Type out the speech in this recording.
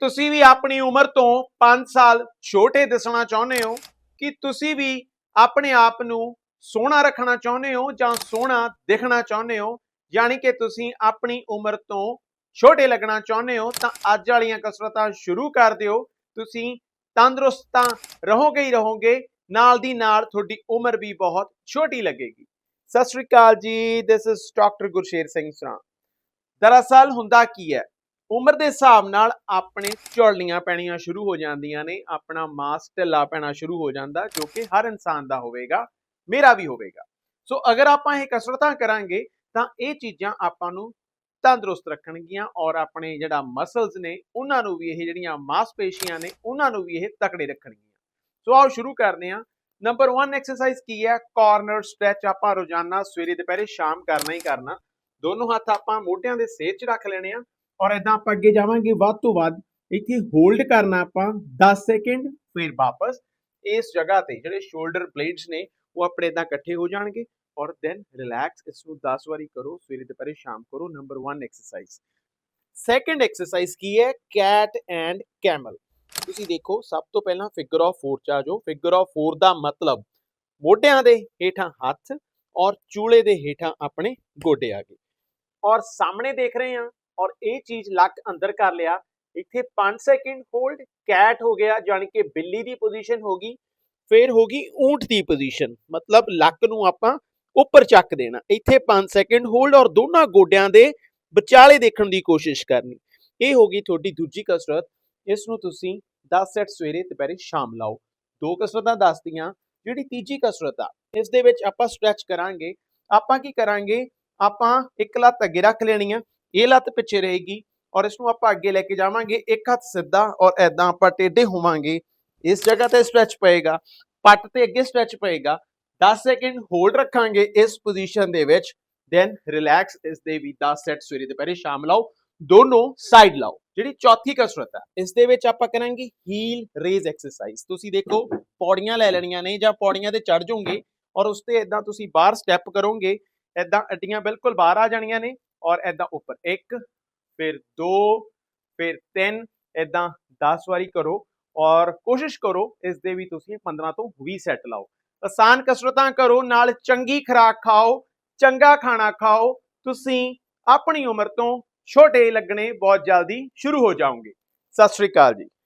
ਤੁਸੀਂ ਵੀ ਆਪਣੀ ਉਮਰ ਤੋਂ 5 ਸਾਲ ਛੋਟੇ ਦਿਸਣਾ ਚਾਹੁੰਦੇ ਹੋ ਕਿ ਤੁਸੀਂ ਵੀ ਆਪਣੇ ਆਪ ਨੂੰ ਸੋਹਣਾ ਰੱਖਣਾ ਚਾਹੁੰਦੇ ਹੋ ਜਾਂ ਸੋਹਣਾ ਦਿਖਣਾ ਚਾਹੁੰਦੇ ਹੋ? ਯਾਨੀ ਕਿ ਤੁਸੀਂ ਆਪਣੀ ਉਮਰ ਤੋਂ ਛੋਟੇ ਲੱਗਣਾ ਚਾਹੁੰਦੇ ਹੋ, ਤਾਂ ਅੱਜ ਵਾਲੀਆਂ ਕਸਰਤਾਂ ਸ਼ੁਰੂ ਕਰ ਦਿਓ। ਤੁਸੀਂ ਤੰਦਰੁਸਤ ਤਾਂ ਰਹੋਗੇ ਹੀ ਰਹੋਗੇ, ਨਾਲ ਦੀ ਨਾਲ ਤੁਹਾਡੀ ਉਮਰ ਵੀ ਬਹੁਤ ਛੋਟੀ ਲੱਗੇਗੀ। ਸਤਿ ਸ਼੍ਰੀ ਅਕਾਲ ਜੀ this is doctor Gursher Singh Sran. ਦਰਅਸਲ ਹੁੰਦਾ ਕੀ ਹੈ? ਉਮਰ ਦੇ ਹਿਸਾਬ ਨਾਲ ਆਪਣੇ ਝੋਲੀਆਂ ਪੈਣੀਆਂ ਸ਼ੁਰੂ ਹੋ ਜਾਂਦੀਆਂ ਨੇ, ਆਪਣਾ ਮਾਸ ਢਿੱਲਾ ਪੈਣਾ ਸ਼ੁਰੂ ਹੋ ਜਾਂਦਾ, ਜੋ ਕਿ ਹਰ ਇਨਸਾਨ ਦਾ ਹੋਵੇਗਾ, ਮੇਰਾ ਵੀ ਹੋਵੇਗਾ। ਸੋ ਅਗਰ ਆਪਾਂ ਇਹ ਕਸਰਤਾਂ ਕਰਾਂਗੇ, ਤਾਂ ਇਹ ਚੀਜ਼ਾਂ ਆਪਾਂ ਨੂੰ ਤੰਦਰੁਸਤ ਰੱਖਣਗੀਆਂ ਔਰ ਆਪਣੇ ਜਿਹੜਾ ਮਸਲਸ ਨੇ, ਉਹਨਾਂ ਨੂੰ ਵੀ ਇਹ ਜਿਹੜੀਆਂ ਮਾਸਪੇਸ਼ੀਆਂ ਨੇ, ਉਹਨਾਂ ਨੂੰ ਵੀ ਇਹ ਤਕੜੇ ਰੱਖਣਗੀਆਂ। ਸੋ ਆਓ ਸ਼ੁਰੂ ਕਰਦੇ ਹਾਂ। ਨੰਬਰ 1 ਐਕਸਰਸਾਈਜ਼ ਕੀ ਹੈ? ਕਾਰਨਰ ਸਟ੍ਰੈਚ ਆਪਾਂ ਰੋਜ਼ਾਨਾ ਸਵੇਰੇ ਦੁਪਹਿਰੇ ਸ਼ਾਮ ਕਰਨਾ ਹੀ ਕਰਨਾ। ਦੋਨੋਂ ਹੱਥ ਆਪਾਂ ਮੋਢਿਆਂ ਦੇ ਸੇਧ 'ਚ ਰੱਖ ਲੈਣੇ ਆ। ਔਰ ਇਦਾਂ ਆਪਾਂ ਅੱਗੇ ਜਾਵਾਂਗੇ, ਵੱਧ ਤੋਂ ਵੱਧ ਇੱਥੇ ਹੋਲਡ ਕਰਨਾ ਆਪਾਂ 10 ਸੈਕਿੰਡ ਫਿਰ ਵਾਪਸ ਇਸ ਜਗ੍ਹਾ ਤੇ ਜਿਹੜੇ ਸ਼ੋਲਡਰ ਬਲੇਡਸ ਨੇ, ਉਹ ਆਪਣੇ ਇਦਾਂ ਇਕੱਠੇ ਹੋ ਜਾਣਗੇ ਔਰ ਦੈਨ ਰਿਲੈਕਸ ਇਸ ਨੂੰ 10 ਵਾਰੀ ਕਰੋ, ਸਵੇਰੇ, ਦੁਪਹਿਰੇ, ਸ਼ਾਮ ਕਰੋ ਨੰਬਰ 1 ਐਕਸਰਸਾਈਜ਼ ਸੈਕੰਡ ਐਕਸਰਸਾਈਜ਼ ਕੀ ਹੈ? ਕੈਟ ਐਂਡ ਕੈਮਲ ਤੁਸੀਂ ਦੇਖੋ, ਸਭ ਤੋਂ ਪਹਿਲਾਂ ਫਿਗਰ ਆਫ 4 ਚ ਆ ਜਾਓ। ਫਿਗਰ ਆਫ 4 ਦਾ ਮਤਲਬ ਮੋਢਿਆਂ ਦੇ ਹੇਠਾਂ ਹੱਥ ਔਰ ਚੂਲੇ ਦੇ ਹੇਠਾਂ ਆਪਣੇ ਗੋਡੇ ਆ ਗਏ। ਔਰ ਸਾਹਮਣੇ ਦੇਖ ਰਹੇ ਹਾਂ ਔਰ ਇਹ ਚੀਜ਼ ਲੱਕ ਅੰਦਰ ਕਰ ਲਿਆ। ਇੱਥੇ 5 ਸੈਕਿੰਡ ਹੋਲਡ ਕੈਟ ਹੋ ਗਿਆ ਜਾਨੀ ਕਿ ਬਿੱਲੀ ਦੀ ਪੋਜੀਸ਼ਨ ਹੋ ਗਈ, ਫਿਰ ਹੋ ਗਈ ਊਂਟ ਦੀ ਪੋਜੀਸ਼ਨ ਮਤਲਬ ਲੱਕ ਨੂੰ ਆਪਾਂ ਉੱਪਰ ਚੱਕ ਦੇਣਾ। ਇੱਥੇ 5 ਸੈਕਿੰਡ ਹੋਲਡ ਔਰ ਦੋਨਾਂ ਗੋਡਿਆਂ ਦੇ ਵਿਚਾਲੇ ਦੇਖਣ ਦੀ ਕੋਸ਼ਿਸ਼ ਕਰਨੀ। ਇਹ ਹੋ ਗਈ ਤੁਹਾਡੀ ਦੂਜੀ ਕਸਰਤ। ਇਸ ਨੂੰ ਤੁਸੀਂ 10 ਸੈਟ ਸਵੇਰੇ, ਦੁਪਹਿਰੇ, ਸ਼ਾਮ ਲਾਓ। ਦੋ ਕਸਰਤਾਂ ਦੱਸਦੀਆਂ, ਜਿਹੜੀ ਤੀਜੀ ਕਸਰਤ ਆ, ਇਸ ਦੇ ਵਿੱਚ ਆਪਾਂ ਸਟ੍ਰੈਚ ਕਰਾਂਗੇ। ਆਪਾਂ ਕੀ ਕਰਾਂਗੇ? ਆਪਾਂ ਇੱਕ ਲੱਤ ਅੱਗੇ ਰੱਖ ਲੈਣੀ ਆ। ਇਹ ਲੱਤ ਪਿੱਛੇ ਰਹੇਗੀ ਔਰ ਇਸ ਨੂੰ ਆਪਾਂ ਅੱਗੇ ਲੈ ਕੇ ਜਾਵਾਂਗੇ। ਇੱਕ ਹੱਥ ਸਿੱਧਾ ਔਰ ਐਦਾਂ ਆਪਾਂ ਟੇਢੇ ਹੋਵਾਂਗੇ। ਇਸ ਜਗ੍ਹਾ ਤੇ ਸਟ੍ਰੈਚ ਪਏਗਾ, ਪੱਟ ਤੇ ਅੱਗੇ ਸਟ੍ਰੈਚ ਪਏਗਾ। 10 ਸੈਕਿੰਡ ਹੋਲਡ ਰੱਖਾਂਗੇ ਇਸ ਪੋਜੀਸ਼ਨ ਦੇ ਵਿੱਚ ਦੈਨ ਰਿਲੈਕਸ ਇਸ ਦੇ ਵੀ 10 ਸੈਟ ਸਵੇਰੇ ਦੁਪਹਿਰੇ ਸ਼ਾਮ ਲਾਓ। ਦੋਨੋਂ ਸਾਈਡ ਲਾਓ। ਜਿਹੜੀ ਚੌਥੀ ਕਸਰਤ ਹੈ ਇਸ ਦੇ ਵਿੱਚ ਆਪਾਂ ਕਰਾਂਗੇ ਹੀਲ ਰੇਜ਼ ਐਕਸਰਸਾਈਜ਼ ਤੁਸੀਂ ਦੇਖੋ, ਪੌੜੀਆਂ ਲੈ ਲੈਣੀਆਂ ਨੇ ਜਾਂ ਪੌੜੀਆਂ ਤੇ ਚੜ ਜਾਓਗੇ ਔਰ ਉਸ ਤੇ ਇਦਾਂ ਤੁਸੀਂ ਬਾਹਰ ਸਟੈਪ ਕਰੋਗੇ ਇਦਾਂ ਅੱਡੀਆਂ ਬਿਲਕੁਲ ਬਾਹਰ ਆ ਜਾਣੀਆਂ ਨੇ। ਔਰ ਇਦਾਂ ਉੱਪਰ 1 ਫਿਰ 2 ਫਿਰ 3 ਇਦਾਂ 10 ਵਾਰੀ ਕਰੋ ਔਰ ਕੋਸ਼ਿਸ਼ ਕਰੋ ਇਸ ਦੇ ਵੀ ਤੁਸੀਂ 15 ਤੋਂ 20 ਸੈੱਟ ਲਾਓ। ਆਸਾਨ ਕਸਰਤਾਂ ਕਰੋ, ਨਾਲ ਚੰਗੀ ਖੁਰਾਕ ਖਾਓ, ਚੰਗਾ ਖਾਣਾ ਖਾਓ, ਤੁਸੀਂ ਆਪਣੀ ਉਮਰ ਤੋਂ ਛੋਟੇ ਲੱਗਣੇ ਬਹੁਤ ਜਲਦੀ ਸ਼ੁਰੂ ਹੋ ਜਾਓਗੇ। ਸਤਿ ਸ਼੍ਰੀ ਅਕਾਲ ਜੀ।